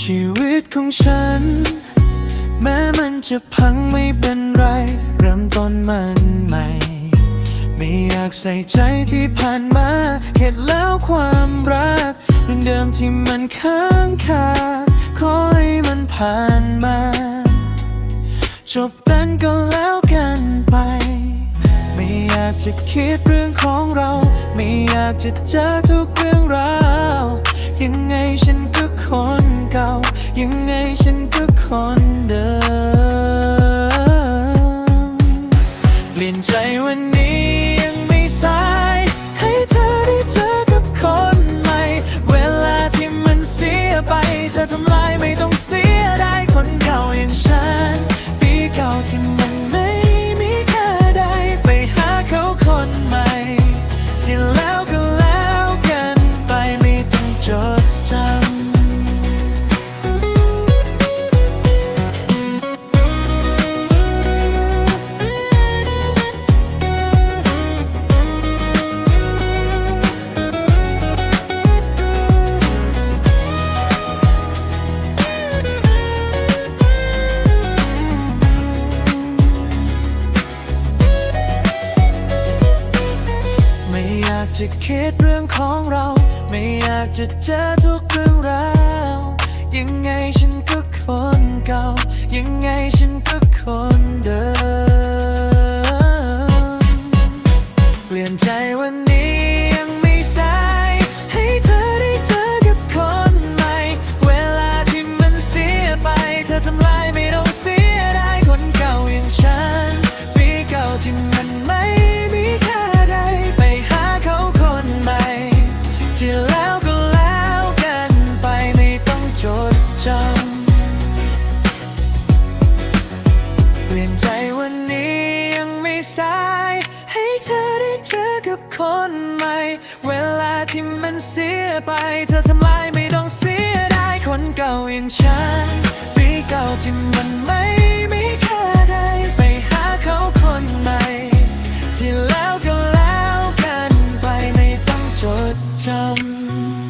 ชีวิตของฉัน แม้มันจะพังไม่เป็นไร เริ่มต้นมันใหม่ ไม่อยากใส่ใจที่ผ่านมาเข็ดแล้วความรักเรื่องเดิมที่มันค้างคาขอให้มันผ่านมา จบกันก็แล้วกันไป ไม่อยากจะคิดเรื่องของเราากจะเจอทุกเรื่องราว ยังไงฉันก็คนเก่า ยังไงฉันก็คนเดิม จะคิดเรื่องของเรา ไม่อยากจะเจอทุกเรื่องราว ยังไงฉันก็คนเก่า ยังไงฉันก็คนเดิม เปลี่ยนใจวันนี้ยังไม่สาย ให้เธอได้เจอกับคนใหม่ เวลาที่มันเสียไปเธอทำลาย คนใหม่ เวลาที่มันเสียไป เธอทำลายไม่ต้องเสียดายคนเก่าอย่างฉันปีเก่าที่มันไม่มีค่าใดไปหาเขาคนใหม่ ที่แล้วก็แล้วกันไปไม่ต้องจดจำ